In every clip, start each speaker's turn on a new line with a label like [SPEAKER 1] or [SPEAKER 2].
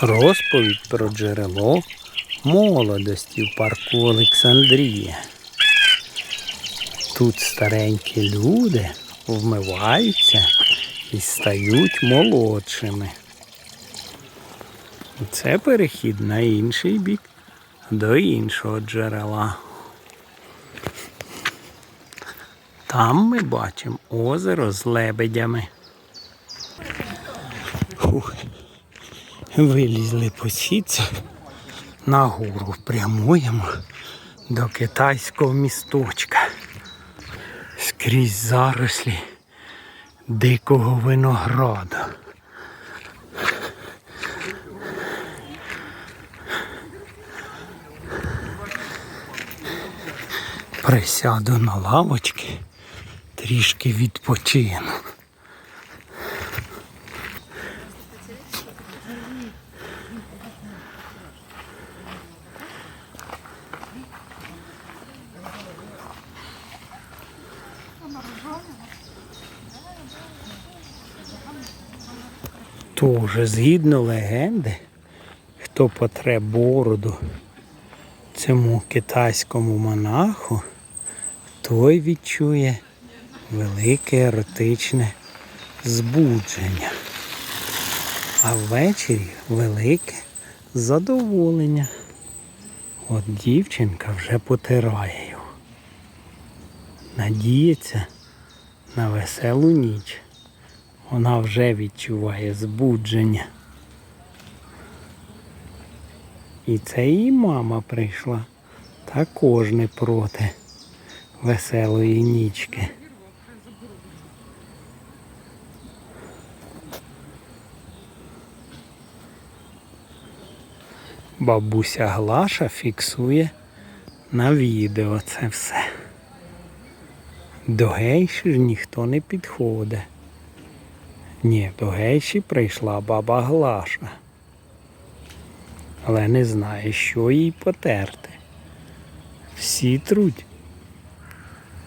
[SPEAKER 1] Розповідь про джерело молодості в парку Олександрія. Тут старенькі люди вмиваються і стають молодшими. Це перехід на інший бік до іншого джерела. Там ми бачимо озеро з лебедями. Фух. Вилізли по сітці нагору прямуємо до китайського місточка. Скрізь зарослі дикого винограду. Присяду на лавочки, трішки відпочину. Тоже згідно легенди, хто потре бороду цьому китайському монаху, той відчує велике еротичне збудження. А ввечері велике задоволення. От дівчинка вже потирає. Надіється на веселу ніч. Вона вже відчуває збудження. І це її мама прийшла. Також не проти веселої нічки. Бабуся Глаша фіксує на відео це все. До гейші ж ніхто не підходить. Ні, до гейші прийшла баба Глаша. Але не знає, що їй потерти. Всі труть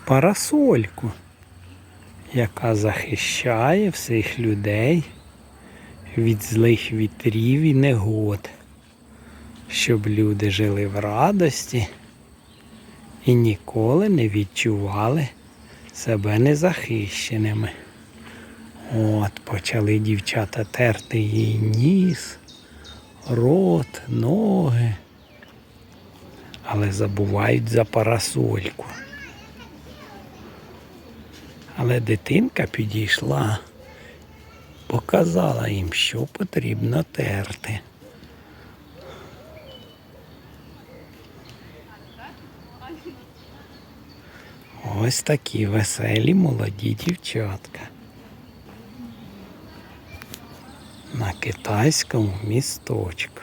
[SPEAKER 1] парасольку, яка захищає всіх людей від злих вітрів і негод, щоб люди жили в радості і ніколи не відчували себе незахищеними. От, почали дівчата терти їй ніс, рот, ноги. Але забувають за парасольку. Але дитинка підійшла, показала їм, що потрібно терти. Ось такі веселі молоді дівчатка. На китайському місточку.